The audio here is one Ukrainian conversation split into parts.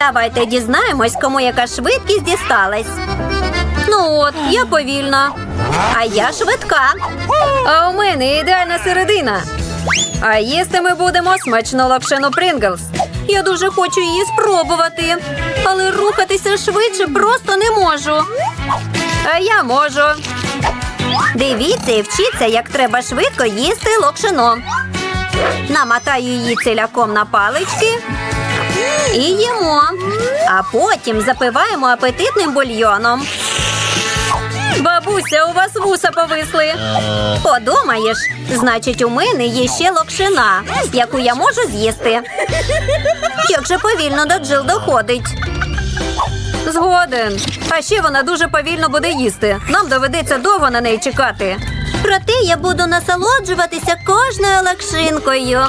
Давайте дізнаємось, кому яка швидкість дісталась. Ну от, я повільна. А я швидка. А у мене ідеальна середина. А їсти ми будемо смачну лапшину Принглс. Я дуже хочу її спробувати, але рухатися швидше просто не можу. А я можу. Дивіться і вчіться, як треба швидко їсти локшину. Намотаю її ціляком на палички і їмо. А потім запиваємо апетитним бульйоном. Бабуся, у вас вуса повисли. Подумаєш, значить, у мене є ще локшина, яку я можу з'їсти. Як же повільно до Джил доходить. Згоден. А ще вона дуже повільно буде їсти. Нам доведеться довго на неї чекати. Проте я буду насолоджуватися кожною лакшинкою.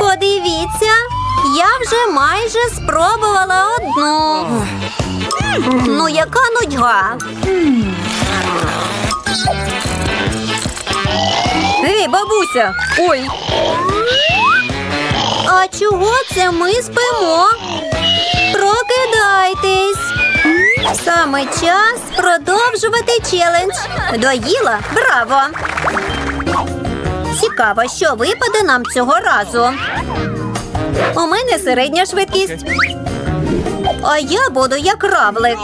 Подивіться, я вже майже спробувала одну. Ну, яка нудьга. Ей, бабуся! Ой. А чого це ми спимо? Прокидайтесь. Саме час продовжувати челендж. Доїла? Браво! Цікаво, що випаде нам цього разу. У мене середня швидкість. А я буду як равлик.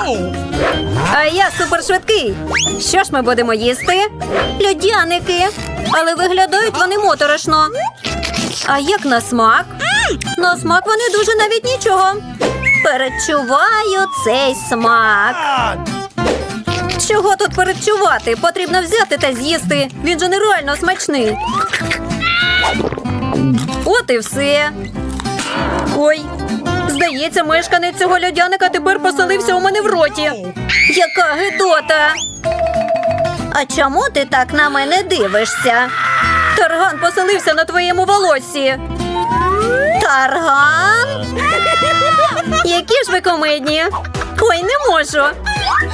А я супершвидкий. Що ж ми будемо їсти? Людяники. Але виглядають вони моторошно. А як на смак? На смак вони дуже навіть нічого. Передчуваю цей смак. Чого тут передчувати? Потрібно взяти та з'їсти. Він же нереально смачний. От і все. Ой, здається, мешканець цього льодяника тепер поселився у мене в роті. Яка гидота. А чому ти так на мене дивишся? Тарган поселився на твоєму волоссі. Тарган? Які ж ви комедні? Ой, не можу.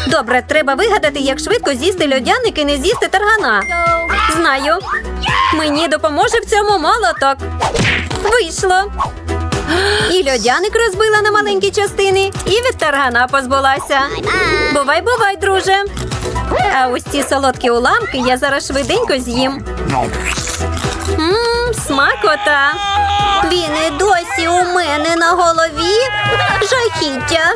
Добре, треба вигадати, як швидко з'їсти льодяник і не з'їсти таргана. Знаю. Мені допоможе в цьому молоток. Вийшло. І льодяник розбила на маленькі частини, і від таргана позбулася. Бувай, бувай, друже. А ось ці солодкі уламки я зараз швиденько з'їм. Мм, смакота. Він і досі у мене на голові. Жахіття.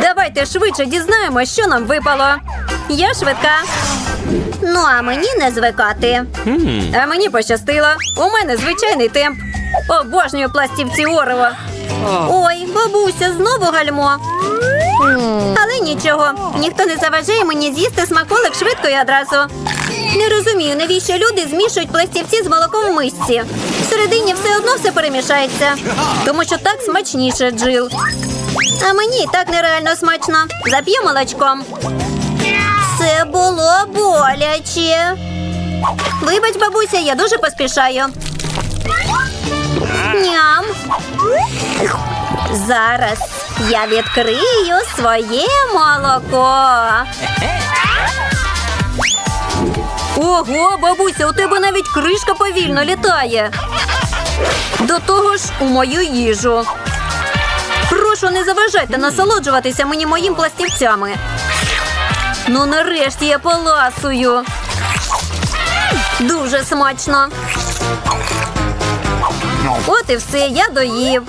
Давайте швидше дізнаємося, що нам випало. Я швидка. Ну, а мені не звикати. А мені пощастило. У мене звичайний темп. Обожнюю пластівці Орево. Ой, бабуся, знову гальмо. Але нічого, ніхто не заважає мені з'їсти смаколик швидко і одразу. Не розумію, навіщо люди змішують пластівці з молоком в мисці. Всередині все одно все перемішається. Тому що так смачніше, Джил. А мені і так нереально смачно. Зап'ю молочком. Це було боляче. Вибач, бабуся, я дуже поспішаю. Ням. Зараз я відкрию своє молоко. Ого, бабуся, у тебе навіть кришка повільно літає. До того ж, у мою їжу. Прошу, не заважайте насолоджуватися мені моїм пластівцями. Ну, нарешті я поласую. Дуже смачно. От і все, я доїв.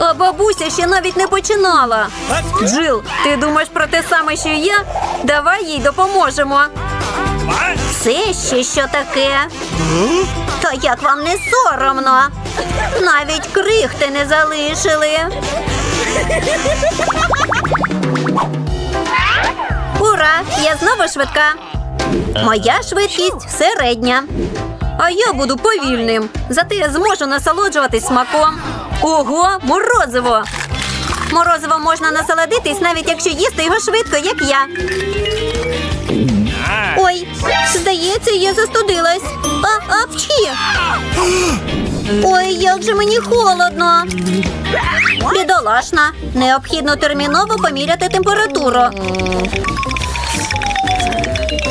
А бабуся ще навіть не починала. Джил, ти думаєш про те саме, що я? Давай їй допоможемо. Це ще що таке? Та як вам не соромно? Навіть крихти не залишили. Ура! Я знову швидка. Моя швидкість середня. А я буду повільним. Зате я зможу насолоджуватись смаком. Ого, морозиво! Морозиво можна насолодитись, навіть якщо їсти його швидко, як я. Ой, здається, я застудилась. А, апчі! Ой, як же мені холодно. Бідолашна. Необхідно терміново поміряти температуру.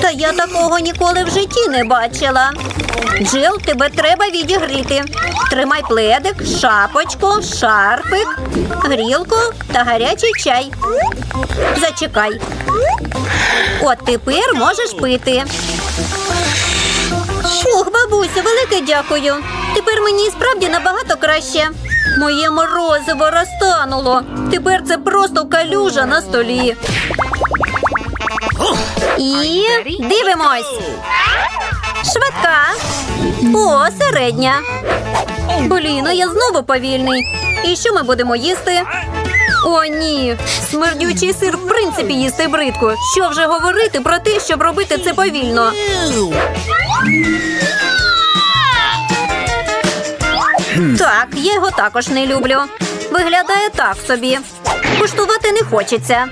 Та я такого ніколи в житті не бачила. Джил, тебе треба відігріти. Тримай пледик, шапочку, шарфик, грілку та гарячий чай. Зачекай. От тепер можеш пити. Ох, бабуся, велике дякую. Тепер мені справді набагато краще. Моє морозиво розтануло. Тепер це просто калюжа на столі. І дивимось. Швидка. О, середня. Блін, а я знову повільний. І що ми будемо їсти? О, ні. Смердючий сир в принципі їсти бридко. Що вже говорити про те, щоб робити це повільно? Так, я його також не люблю. Виглядає так собі. Куштувати не хочеться.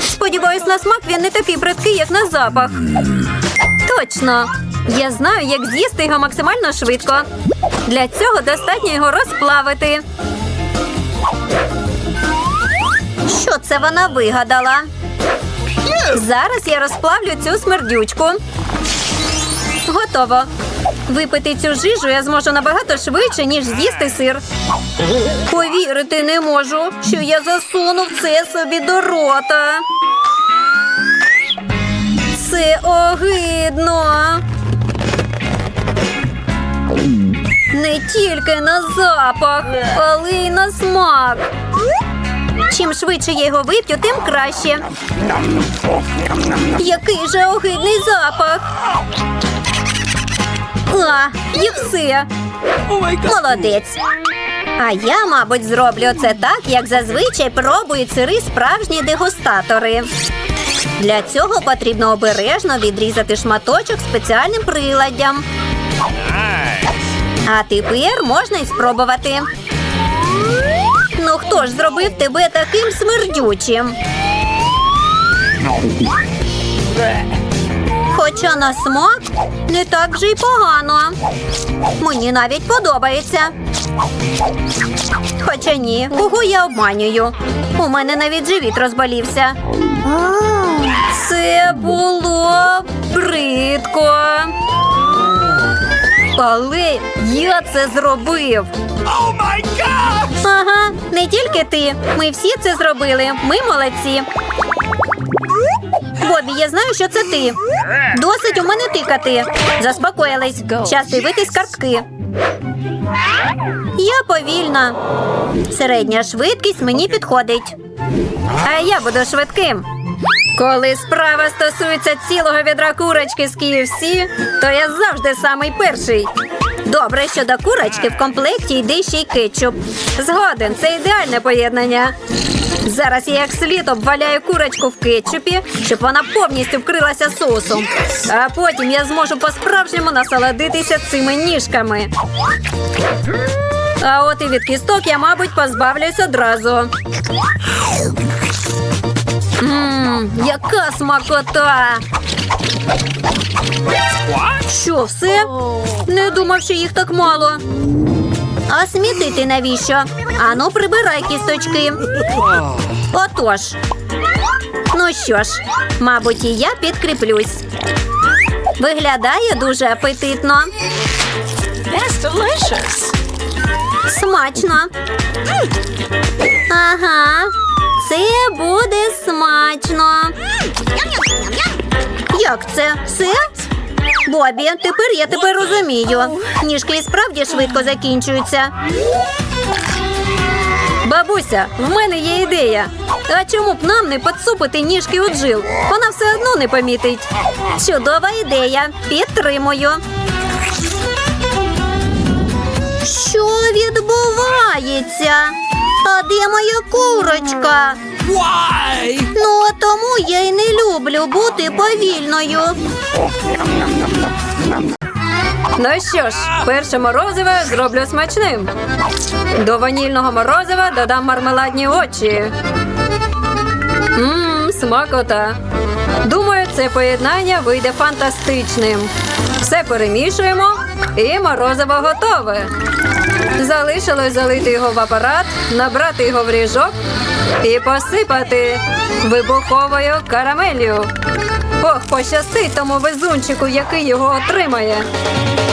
Сподіваюсь, на смак він не такий бридкий, як на запах. Точно. Я знаю, як з'їсти його максимально швидко. Для цього достатньо його розплавити. Що це вона вигадала? Зараз я розплавлю цю смердючку. Готово. Випити цю жижу я зможу набагато швидше, ніж з'їсти сир. Повірити не можу, що я засунув це собі до рота. Це огидно. Не тільки на запах, але й на смак. Чим швидше я його вип'ю, тим краще. Який же огидний запах. А, і все. Молодець. А я, мабуть, зроблю це так, як зазвичай пробують сири справжні дегустатори. Для цього потрібно обережно відрізати шматочок спеціальним приладдям. А тепер можна й спробувати. Ну хто ж зробив тебе таким смердючим? Хоча на смак не так вже й погано. Мені навіть подобається. Хоча ні, кого я обманюю. У мене навіть живіт розболівся. Це було бридко. Але я це зробив. Ага, не тільки ти. Ми всі це зробили. Ми молодці. Бобі, я знаю, що це ти. Досить у мене тикати. Заспокоїлись. Час дивитись картки. Я повільна. Середня швидкість мені підходить. А я буду швидким. Коли справа стосується цілого відра курочки з KFC, то я завжди самий перший. Добре, що до курочки в комплекті йде ще й кетчуп. Згоден, це ідеальне поєднання. Зараз я як слід обваляю курочку в кетчупі, щоб вона повністю вкрилася соусом. А потім я зможу по-справжньому насолодитися цими ніжками. А от і від кісток я, мабуть, позбавлюсь одразу. Ммм, яка смакота! Що, все? Не думав, що їх так мало. А смітити навіщо? Ану, прибирай кісточки. Отож. Ну що ж, мабуть, і я підкріплюсь. Виглядає дуже апетитно. That's delicious. Смачно. Ага, це буде смачно. Як це? Все? Бобі, тепер я тебе розумію. Ніжки і справді швидко закінчуються. Бабуся, в мене є ідея. А чому б нам не підсупити ніжки у джил? Вона все одно не помітить. Чудова ідея. Підтримую. Що відбувається? А де моя курочка? Why? Ну, а тому я й не люблю бути повільною. Ну що ж, перше морозиве зроблю смачним. До ванільного морозива додам мармеладні очі. Мм, смакота. Думаю, це поєднання вийде фантастичним. Все перемішуємо і морозиво готове. Залишилось залити його в апарат, набрати його в ріжок і посипати вибуховою карамелью. Ох, пощастить тому везунчику, який його отримає.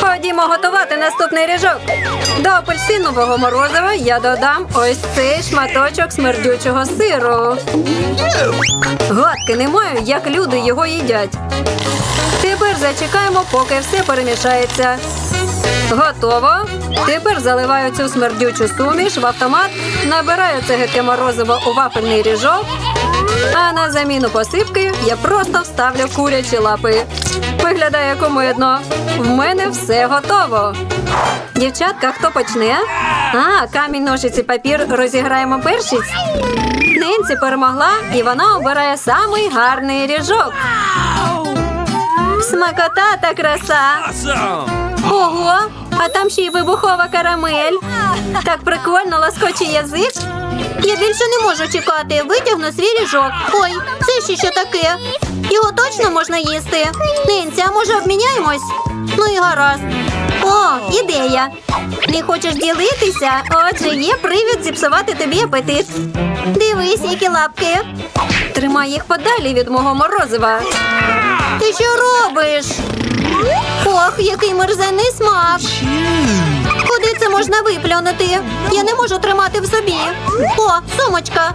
Ходімо готувати наступний ріжок. До апельсинового морозива я додам ось цей шматочок смердючого сиру. Гадки не маю, як люди його їдять. Тепер зачекаємо, поки все перемішається. Готово. Тепер заливаю цю смердючу суміш в автомат, набираю це гидке морозиво у вафельний ріжок, а на заміну посипки я просто вставлю курячі лапи. Виглядає комедно. В мене все готово. Дівчатка, хто почне? А, камінь, ножиці, папір розіграємо першість. Ненці перемогла, і вона обирає самий гарний ріжок. Смакота та краса. Ого, а там ще й вибухова карамель. Так прикольно лоскоче язик. Я більше не можу чекати. Витягну свій ріжок. Ой, це ще що таке? Його точно можна їсти. Нинці, а може обміняємось? Ну і гаразд. О, ідея. Не хочеш ділитися? Отже, є привід зіпсувати тобі апетит. Дивись, які лапки. Тримай їх подалі від мого морозива. Ти що робиш? Ох, який мерзенний смак. Куди це можна виплюнути? Я не можу тримати в собі. О, сумочка.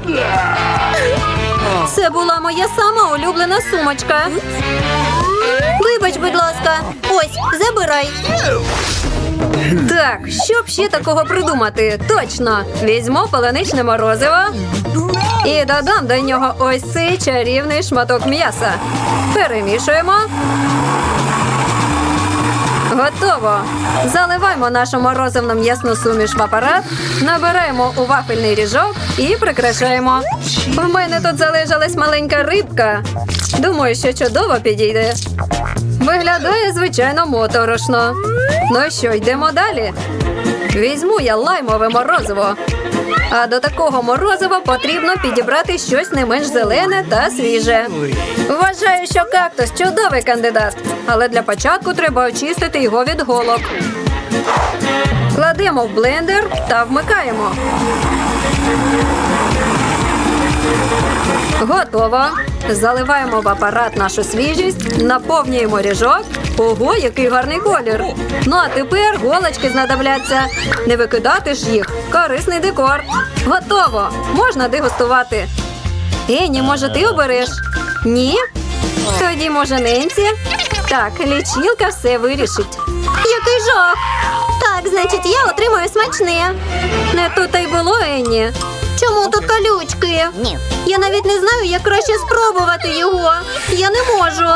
Це була моя сама улюблена сумочка. Вибач, будь ласка. Ось, забирай. Так, що б ще такого придумати? Точно. Візьму полоничне морозиво і додам до нього ось цей чарівний шматок м'яса. Перемішуємо. Готово. Заливаємо нашу морозивну м'ясну суміш в апарат, набираємо у вафельний ріжок і прикрашаємо. В мене тут залежалась маленька рибка. Думаю, що чудово підійде. Виглядає, звичайно, моторошно. Ну що, йдемо далі. Візьму я лаймове морозиво. А до такого морозива потрібно підібрати щось не менш зелене та свіже. Вважаю, що кактус чудовий кандидат, але для початку треба очистити його від голок. Кладемо в блендер та вмикаємо. Готово. Заливаємо в апарат нашу свіжість, наповнюємо ріжок. Ого, який гарний колір. Ну а тепер голочки знадобляться. Не викидати ж їх. Корисний декор. Готово. Можна дегустувати. Ені, може, ти обереш? Ні? Тоді, може, Ненці? Так, лічилка все вирішить. Який жах! Так, значить, я отримаю смачне. Не тут й було, Енні. Чому тут колючки? Я навіть не знаю, як краще спробувати його. Я не можу.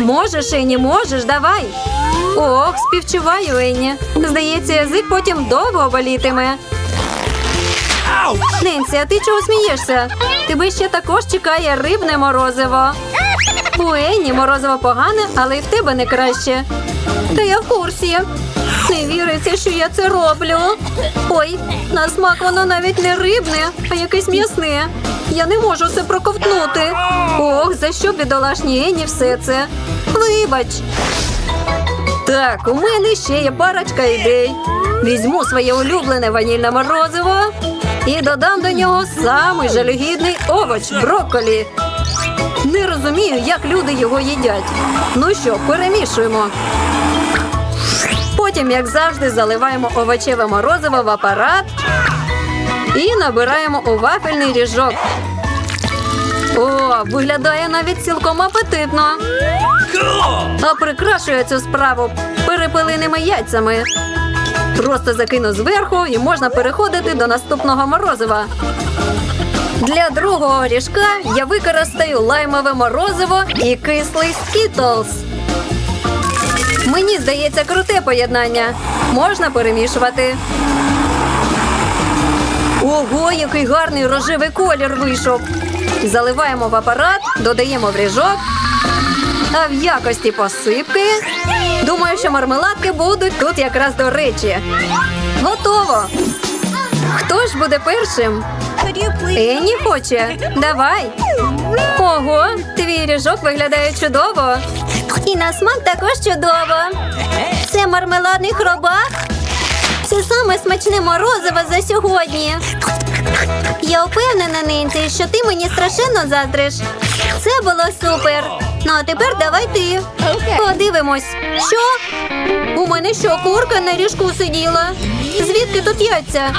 Можеш, Енні, можеш, давай. Ох, співчуваю, Енні. Здається, язик потім довго болітиме. Ненсі, а ти чого смієшся? Тебе ще також чекає рибне морозиво. У Енні морозиво погане, але й в тебе не краще. Та я в курсі. Не віриться, що я це роблю. Ой, на смак воно навіть не рибне, а якесь м'ясне. Я не можу це проковтнути. Ох, за що бідолашній Ені все це? Вибач. Так, у мене ще є парочка ідей. Візьму своє улюблене ванільне морозиво і додам до нього самий жалюгідний овоч брокколі. Не розумію, як люди його їдять. Ну що, перемішуємо. Потім, як завжди, заливаємо овочеве морозиво в апарат і набираємо у вафельний ріжок. О, виглядає навіть цілком апетитно. А прикрашує цю справу перепелиними яйцями. Просто закину зверху і можна переходити до наступного морозива. Для другого ріжка я використаю лаймове морозиво і кислий скітлз. Мені здається круте поєднання. Можна перемішувати. Ого, який гарний рожевий колір вийшов. Заливаємо в апарат, додаємо в ріжок. А в якості посипки. Думаю, що мармеладки будуть тут якраз до речі. Готово. Хто ж буде першим? Енні хоче. Давай. Ого, твій ріжок виглядає чудово. І на смак також чудово. Це мармеладний хробак. Це саме смачне морозиво за сьогодні. Я впевнена, Ненці, що ти мені страшенно заздриш. Це було супер. Ну а тепер давай ти. Подивимось. Що? У мене що, курка на ріжку сиділа? Звідки тут яйця?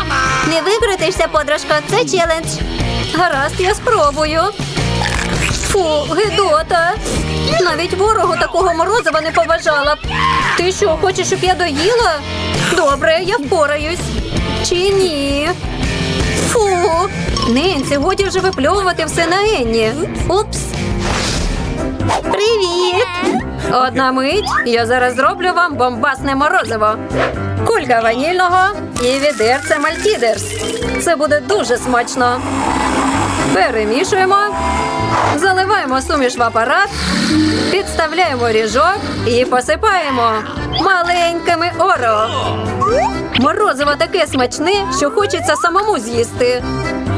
Не викритишся, подружка, це челендж. Гаразд, я спробую. Фу, гидота. Навіть ворогу такого морозива не побажала б. Ти що, хочеш, щоб я доїла? Добре, я впораюсь. Чи ні? Фу. Ненці, годі вже випльовувати все на Енні. Упс. Привіт! Одна мить, я зараз зроблю вам бомбасне морозиво. Кулька ванільного і відерце мальтідерс. Це буде дуже смачно. Перемішуємо, заливаємо суміш в апарат, підставляємо ріжок і посипаємо маленькими оро. Морозиво таке смачне, що хочеться самому з'їсти.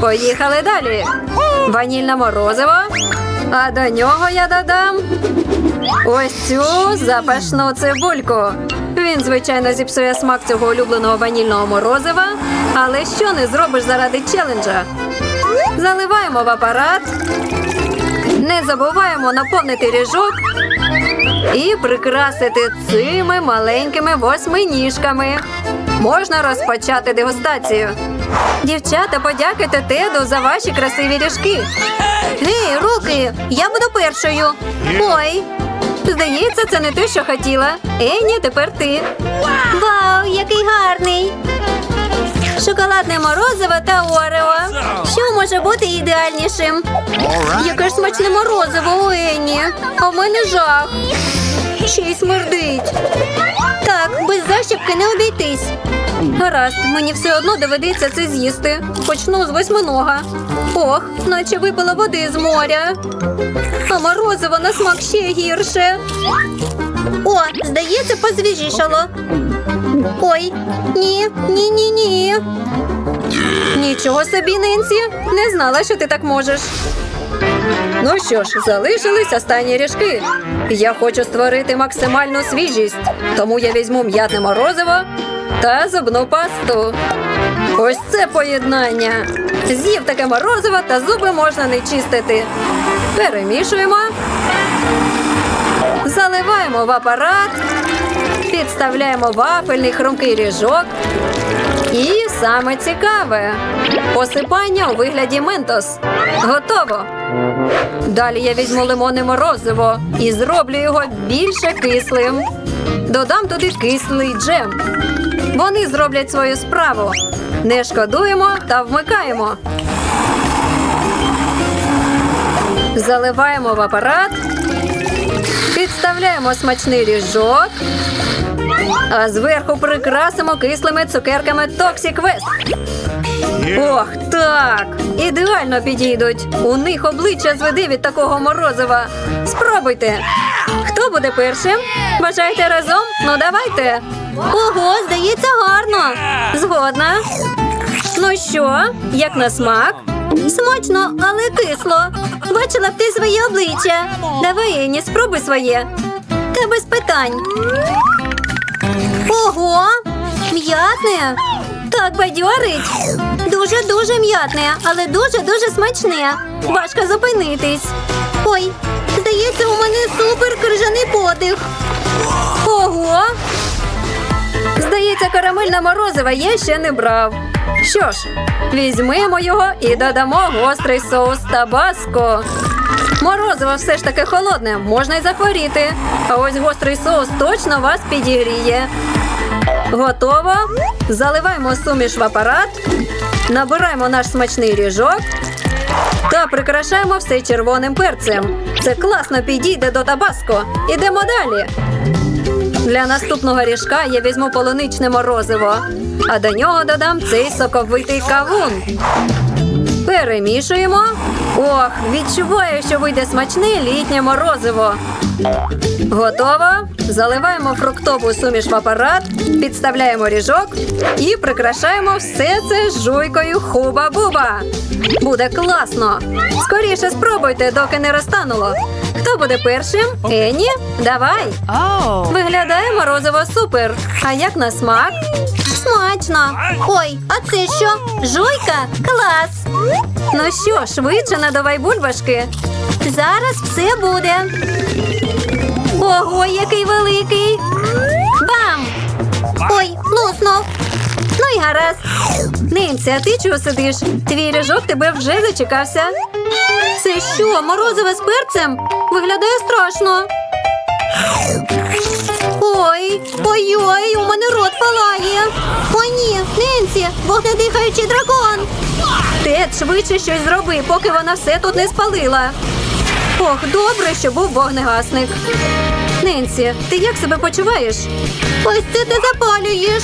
Поїхали далі. Ванільне морозиво. А до нього я додам ось цю запашну цибульку. Він, звичайно, зіпсує смак цього улюбленого ванільного морозива, але що не зробиш заради челенджа? Заливаємо в апарат, не забуваємо наповнити ріжок і прикрасити цими маленькими восьминіжками. Можна розпочати дегустацію. Дівчата, подякуйте Теду за ваші красиві ріжки. Гей, руки! Я буду першою. Ой. Здається, це не те, що хотіла. Ені, тепер ти. Вау, який гарний! Шоколадне морозиво та орео. Що може бути ідеальнішим? Яке ж смачне морозиво у Ені. А в мене жах. Ще й смердить. Так, без защіпки не обійтись. Гаразд, мені все одно доведеться це з'їсти. Почну з восьминога. Ох, наче випила води з моря. А морозиво на смак ще гірше. О, здається, позвіжішало. Ой, ні, ні, ні, ні. Нічого собі, Ненсі. Не знала, що ти так можеш. Ну що ж, залишились останні ріжки. Я хочу створити максимальну свіжість, тому я візьму м'ятне морозиво та зубну пасту. Ось це поєднання. З'їв таке морозиво та зуби можна не чистити. Перемішуємо. Заливаємо в апарат, підставляємо вафельний хрумкий ріжок. І саме цікаве посипання у вигляді ментос. Готово. Далі я візьму лимонне морозиво і зроблю його більше кислим. Додам туди кислий джем. Вони зроблять свою справу. Не шкодуємо та вмикаємо. Заливаємо в апарат, підставляємо смачний ріжок, а зверху прикрасимо кислими цукерками Toxic West. Ох, так! Ідеально підійдуть. У них обличчя зведе від такого морозива. Спробуйте. Хто буде першим? Бажаєте разом? Ну давайте. Ого, здається, гарно. Згодна. Ну що, як на смак? Смачно, але кисло. Бачила б ти своє обличчя. Давай, Ені, спробуй своє. Та без питань. Ого, м'ятне. Так бадьорить. Дуже-дуже м'ятне, але дуже-дуже смачне. Важко зупинитись. Ой, здається, у мене супер крижаний подих. Ого. Здається, карамельне морозиво я ще не брав. Що ж, візьмемо його і додамо гострий соус табаско. Морозиво все ж таки холодне, можна й захворіти. А ось гострий соус точно вас підігріє. Готово. Заливаємо суміш в апарат, набираємо наш смачний ріжок та прикрашаємо все червоним перцем. Це класно підійде до табаско. Ідемо далі. Для наступного ріжка я візьму полуничне морозиво, а до нього додам цей соковитий кавун. Перемішуємо. Ох, відчуваю, що вийде смачне літнє морозиво. Готово. Заливаємо фруктову суміш в апарат, підставляємо ріжок і прикрашаємо все це жуйкою хуба-буба. Буде класно. Скоріше спробуйте, доки не розтануло. Хто буде першим? Ені? Давай. Виглядає морозиво супер. А як на смак? Смачно. Ой, а це що? Жуйка? Клас! Ну що, швидше надавай бульбашки. Зараз все буде. Ого, який великий! Бам! Ой, луснув. Ну і гаразд. Нинці, а ти чого сидиш? Твій ріжок тебе вже зачекався. Це що, морозиве з перцем? Виглядає страшно. Ой, ой-ой, у мене рот палає. О, ні, Ненсі, вогнедихаючий дракон. Тед, швидше щось зроби, поки вона все тут не спалила. Ох, добре, що був вогнегасник. Ненсі, ти як себе почуваєш? Ось це ти запалюєш.